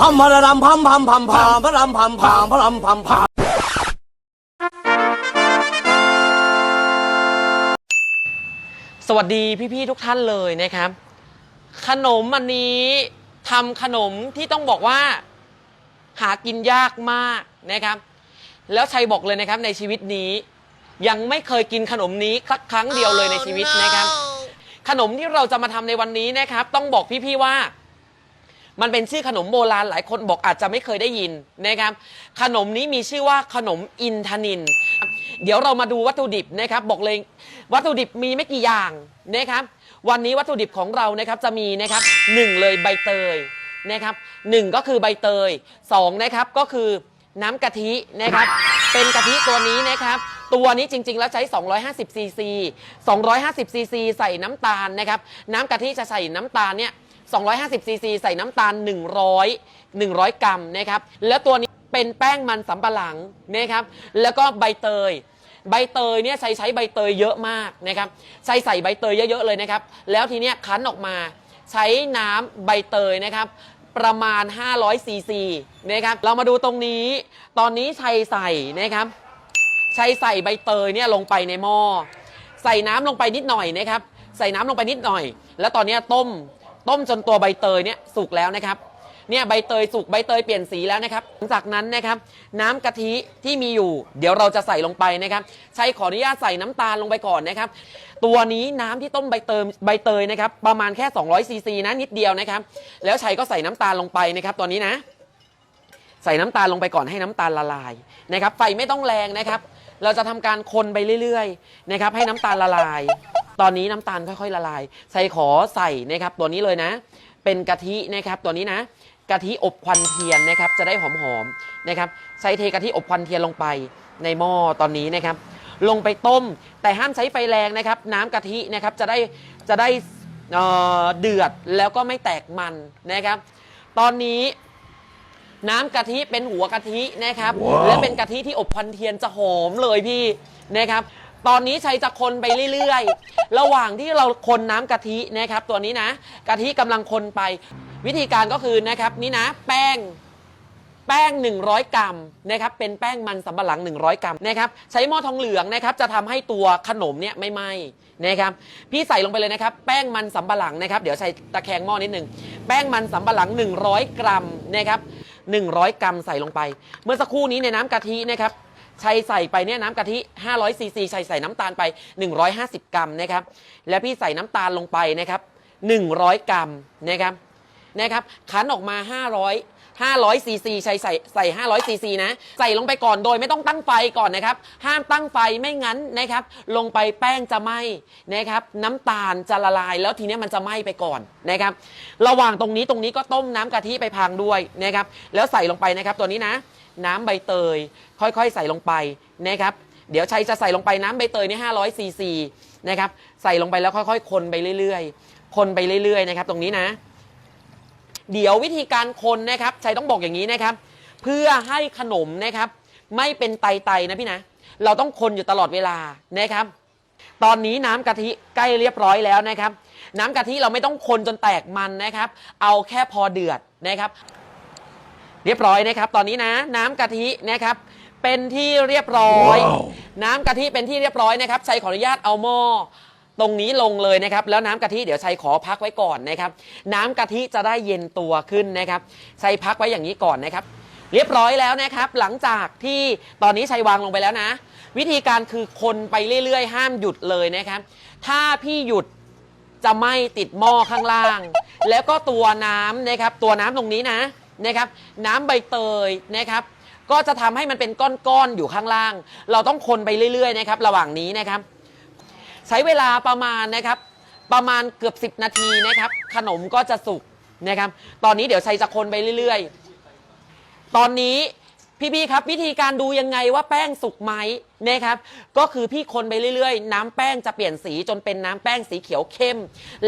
พัมพะระรำพัมพัมพัมพัมพะรำพัมพัมพะรำพัมพัมสวัสดีพี่ๆทุกท่านเลยนะครับ ขนมอันนี้ทำขนมที่ต้องบอกว่า หากินยากมากนะครับ แล้วชัยบอกเลยนะครับในชีวิตนี้ ยังไม่เคยกินขนมนี้สักครั้งเดียวเลยในชีวิตนะครับ ขนมที่เราจะมาทำในวันนี้นะครับ ต้องบอกพี่ๆว่า มันเป็นชื่อขนมโบราณหลายคนบอกอาจจะไม่เคยได้ยินนะครับ ขนมนี้มีชื่อว่าขนมอินทนิน เดี๋ยวเรามาดูวัตถุดิบนะครับ บอกเลยวัตถุดิบมีไม่กี่อย่างนะครับ วันนี้วัตถุดิบของเรานะครับจะมีนะครับหนึ่งเลยใบเตยนะครับหนึ่งก็คือใบเตยสองนะครับก็คือน้ำกะทินะครับ เป็นกะทิตัวนี้นะครับ ตัวนี้จริง ๆ แล้วใช้ 250 ซีซี 250 ซีซี ใส่น้ำตาลนะครับ น้ำกะทิจะใส่น้ำตาลเนี่ย 250ซีซีใส่น้ำตาล 100 100 กรัมนะครับ แล้วตัวนี้เป็นแป้งมันสำปะหลังนะครับ แล้วก็ใบเตย ใบเตยเนี่ยใช้ใช้ใบเตยเยอะมากนะครับ ใช้ใส่ใบเตยเยอะๆเลยนะครับ แล้วทีเนี้ยคั้นออกมาใช้น้ำใบเตยนะครับประมาณ 500ซีซีนะครับ เรามาดูตรงนี้ ตอนนี้ชัยใส่นะครับใช้ใส่ใบเตยเนี่ยลงไปในหม้อ ใส่น้ำลงไปนิดหน่อยนะครับ ใส่น้ำลงไปนิดหน่อย แล้วตอนนี้ต้ม ต้มจนตัวใบเตยเนี่ยสุกแล้วนะครับเนี่ยใบเตยสุกใบเตยเปลี่ยนสีแล้วนะครับหลังจากนั้นนะครับน้ำกะทิที่มีอยู่ เดี๋ยวเราจะใส่ลงไปนะครับ ใช้ขออนุญาตใส่น้ำตาลลงไปก่อนนะครับ ตัวนี้น้ำที่ต้มใบเตยใบเตยนะครับ ประมาณแค่200ซีซีนะนิดเดียวนะครับ แล้วชัยก็ใส่น้ำตาลลงไปนะครับตัวนี้นะ ใส่น้ำตาลลงไปก่อนให้น้ำตาลละลายนะครับ ไฟไม่ต้องแรงนะครับ เราจะทำการคนไปเรื่อยๆนะครับ ให้น้ำตาลละลาย ตอนนี้น้ำตาลค่อยๆละลาย ใส่ขอใส่นะครับตัวนี้เลยนะ เป็นกะทินะครับตัวนี้นะกะทิอบควันเทียนนะครับจะได้หอมๆนะครับใส่เทกะทิอบควันเทียนลงไปในหม้อตอนนี้นะครับ ลงไปต้มแต่ห้ามใช้ไฟแรงนะครับ น้ำกะทินะครับจะได้จะได้เอ่อเดือดแล้วก็ไม่แตกมันนะครับ ตอนนี้น้ำกะทิเป็นหัวกะทินะครับและเป็นกะทิที่อบควันเทียนจะหอมเลยพี่นะครับ ตอนนี้ชัยจะคนไปเรื่อยๆ ระหว่างที่เราคนน้ำกะทินะครับ ตัวนี้นะกะทิกำลังคนไป วิธีการก็คือนะครับนี่นะ แป้ง แป้ง 100 กรัมนะครับเป็นแป้งมันสำปะหลัง 100 กรัมนะครับใช้หม้อทองเหลืองนะครับจะทำให้ตัวขนมเนี่ยไม่ไหม้นะครับพี่ใส่ลงไปเลยนะครับ แป้งมันสำปะหลังนะครับ เดี๋ยวใส่ตะแคงหม้อนิดหนึ่งแป้งมันสำปะหลัง 100 กรัมนะครับ100 กรัมใส่ลงไป เมื่อสักครู่นี้ในน้ำกะทินะครับ ชัยใส่ไปเนี่ยน้ำกะทิ500ซีซีชัยใส่น้ำตาลไป 150 กรัมนะครับ แล้วพี่ใส่น้ำตาลลงไปนะครับ 100 กรัมนะครับนะครับคั้นออกมา 500 500ซีซีใส่ใส่ใส่500ซีซีนะ ใส่ลงไปก่อนโดยไม่ต้องตั้งไฟก่อนนะครับ ห้ามตั้งไฟไม่งั้นนะครับ ลงไปแป้งจะไหม้นะครับ น้ำตาลจะละลาย แล้วทีนี้มันจะไหม้ไปก่อนนะครับ ระหว่างตรงนี้ตรงนี้ก็ต้มน้ำกะทิไปพังด้วยนะครับ แล้วใส่ลงไปนะครับตัวนี้นะ น้ำใบเตย ค่อยๆ ใส่ลงไปนะครับ เดี๋ยวชัยจะใส่ลงไปน้ำใบเตยนี่500ซีซีนะครับ ใส่ลงไปแล้วค่อยๆ คนไปเรื่อยๆ คนไปเรื่อยๆ นะครับ ตรงนี้นะ เดี๋ยววิธีการคนนะครับชัยต้องบอกอย่างนี้นะครับ เพื่อให้ขนมนะครับ ไม่เป็นไตๆนะพี่นะ เราต้องคนอยู่ตลอดเวลานะครับ ตอนนี้น้ำกะทิใกล้เรียบร้อยแล้วนะครับ น้ำกะทิเราไม่ต้องคนจนแตกมันนะครับ เอาแค่พอเดือดนะครับ เรียบร้อยนะครับ ตอนนี้นะ น้ำกะทินะครับเป็นที่เรียบร้อย น้ำกะทิเป็นที่เรียบร้อยนะครับชัยขออนุญาตเอาหม้อตรงนี้ลงเลยนะครับ แล้วน้ำกะทิเดี๋ยวชัยขอพักไว้ก่อนนะครับ น้ำกะทิจะได้เย็นตัวขึ้นนะครับชัยพักไว้อย่างนี้ก่อนนะครับ เรียบร้อยแล้วนะครับ หลังจากที่ตอนนี้ชัยวางลงไปแล้วนะ วิธีการคือคนไปเรื่อยๆ ห้ามหยุดเลยนะครับ ถ้าพี่หยุดจะไหม่ติดหม้อข้างล่าง แล้วก็ตัวน้ำนะครับ ตัวน้ำตรงนี้นะ นะครับน้ำใบเตยนะครับก็จะทำให้มันเป็นก้อนๆอยู่ข้างล่าง เราต้องคนไปเรื่อยๆนะครับระหว่างนี้นะครับ ใช้เวลาประมาณนะครับประมาณเกือบ 10 นาทีนะครับ ขนมก็จะสุกนะครับ ตอนนี้เดี๋ยวชัยจะคนไปเรื่อยๆ ตอนนี้ พี่ๆครับวิธีการดูยังไงว่าแป้งสุกไหมนะครับ ก็คือพี่คนไปเรื่อยๆ น้ำแป้งจะเปลี่ยนสีจนเป็นน้ำแป้งสีเขียวเข้ม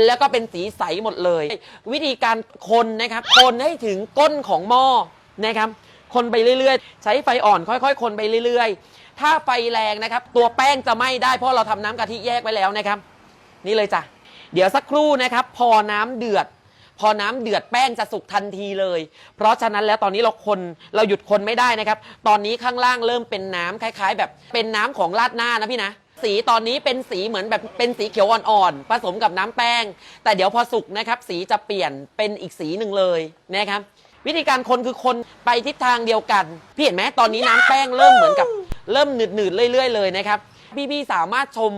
แล้วก็เป็นสีใสหมดเลย วิธีการคนนะครับ คนให้ถึงก้นของหม้อนะครับ คนไปเรื่อยๆ ใช้ไฟอ่อนค่อยๆ คนไปเรื่อยๆ ถ้าไฟแรงนะครับ ตัวแป้งจะไหม้ได้เพราะเราทำน้ำกะทิแยกไว้แล้วนะครับ นี่เลยจ้ะเดี๋ยวสักครู่นะครับ พอน้ำเดือด พอน้ำเดือดแป้งจะสุกทันทีเลย เพราะฉะนั้นแล้วตอนนี้เราคนเราหยุดคนไม่ได้นะครับ ตอนนี้ข้างล่างเริ่มเป็นน้ำคล้าย ๆ แบบเป็นน้ำของราดหน้านะพี่นะ สีตอนนี้เป็นสีเหมือนแบบเป็นสีเขียวอ่อนๆผสมกับน้ำแป้ง แต่เดี๋ยวพอสุกนะครับ สีจะเปลี่ยนเป็นอีกสีหนึ่งเลยนะครับวิธีการคนคือคนไปทิศทางเดียวกัน พี่เห็นไหมตอนนี้น้ำแป้งเริ่มเหมือนกับเริ่มหนืดๆเรื่อย ๆ เลยนะครับ พี่ๆสามารถชม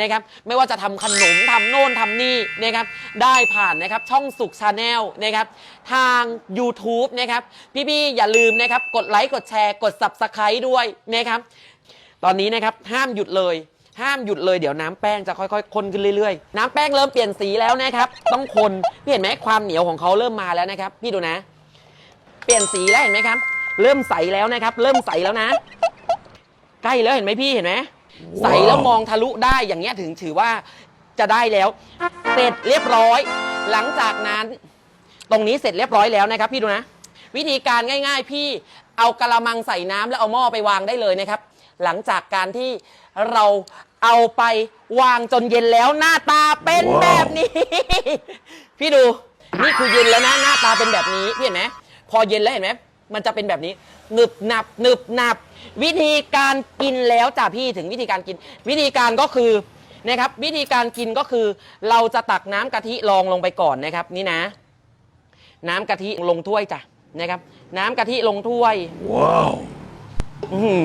นะครับไม่ว่าจะทำขนมทำโน่นทำนี่นะครับได้ผ่านนะครับช่องสุขชาแนลนะครับทาง YouTube นะครับพี่ๆอย่าลืมนะครับกดไลค์กดแชร์กด Subscribe ด้วยนะครับ ตอนนี้นะครับห้ามหยุดเลย ห้ามหยุดเลยเดี๋ยวน้ำแป้งจะค่อยๆ คนขึ้นเรื่อยๆ น้ำแป้งเริ่มเปลี่ยนสีแล้วนะครับ ต้องคนพี่เห็นไหมความเหนียวของเขาเริ่มมาแล้วนะครับ พี่ดูนะ เปลี่ยนสีแล้วเห็นไหมครับ เริ่มใสแล้วนะครับ เริ่มใสแล้วนะ ใกล้แล้วเห็นไหมพี่เห็นไหม ใสแล้วมองทะลุได้อย่างเงี้ยถึงถือว่าจะได้แล้ว เสร็จเรียบร้อย หลังจากนั้น ตรงนี้เสร็จเรียบร้อยแล้วนะครับ พี่ดูนะ วิธีการง่าย ๆ พี่เอากระมังใส่น้ำแล้วเอาหม้อไปวางได้เลยนะครับ หลังจากการที่เราเอาไปวางจนเย็นแล้วหน้าตาเป็นแบบนี้ พี่ดูนี่คือเย็นแล้วนะหน้าตาเป็นแบบนี้พี่เห็นไหมพอเย็นแล้วเห็นไหมมันจะเป็นแบบนี้หนึบหนับหนึบหนับ วิธีการกินแล้วจ้ะพี่ถึงวิธีการกิน วิธีการก็คือนะครับ วิธีการกินก็คือ เราจะตักน้ำกะทิรองลงไปก่อนนะครับ นี่นะ น้ำกะทิลงถ้วยจ้ะนะครับ น้ำกะทิลงถ้วย Wow. อื้อหื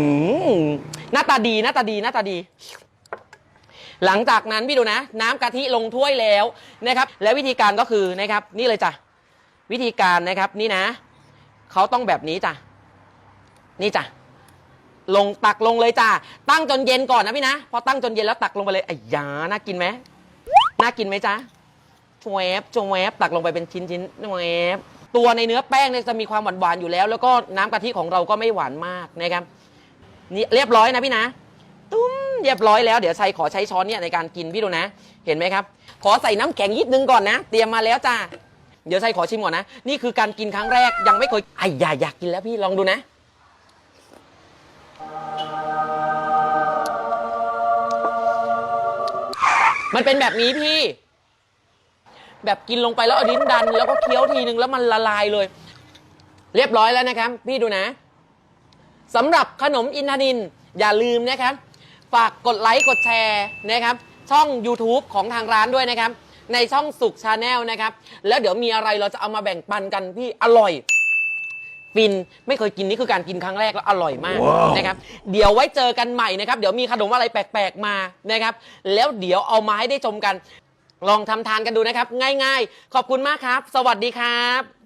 อหน้าตาดีหน้าตาดีหน้าตาดี หลังจากนั้นพี่ดูนะ น้ำกะทิลงถ้วยแล้วนะครับ แล้ววิธีการก็คือนะครับ นี่เลยจ้ะวิธีการนะครับ นี่นะเขาต้องแบบนี้จ้ะนี่จ้ะ ลงตักลงเลยจ้ะตั้งจนเย็นก่อนนะพี่นะ พอตั้งจนเย็นแล้วตักลงไปเลยไอ้ยาน่ากินไหมน่ากินไหมจ๊ะชวบชวบตักลงไปเป็นชิ้นชิ้นๆชวบตัวในเนื้อแป้งเนี่ยจะมีความหวานหวานอยู่แล้ว แล้วก็น้ำกะทิของเราก็ไม่หวานมากนะครับนี่เรียบร้อยนะพี่นะ ตุ้มเรียบร้อยแล้วเดี๋ยวชัยขอใช้ช้อนเนี่ยในการกินพี่ดูนะ เห็นไหมครับ ขอใส่น้ำแข็งนิดนึงก่อนนะ เตรียมมาแล้วจ้าเดี๋ยวชัยขอชิมก่อนนะ นี่คือการกินครั้งแรกยังไม่เคยไอ้ยาอยากกินแล้วพี่ลองดูนะ มันเป็นแบบนี้พี่ แบบกินลงไปแล้วเอาดิ้นดัน แล้วก็เคี้ยวทีนึงแล้วมันละลายเลย เรียบร้อยแล้วนะครับ พี่ดูนะสำหรับขนมอินทนินอย่าลืมนะครับ ฝากกดไลค์กดแชร์นะครับ ช่อง YouTube ของทางร้านด้วยนะครับ ในช่องสุขชาแนลนะครับ แล้วเดี๋ยวมีอะไรเราจะเอามาแบ่งปันกันพี่อร่อย ฟินไม่เคยกินนี่คือการกินครั้งแรกแล้วอร่อยมากว้าว นะครับเดี๋ยวไว้เจอกันใหม่นะครับ เดี๋ยวมีขนมอะไรแปลกๆมานะครับ แล้วเดี๋ยวเอามาให้ได้ชมกัน ลองทำทานกันดูนะครับ ง่ายๆ ขอบคุณมากครับ สวัสดีครับ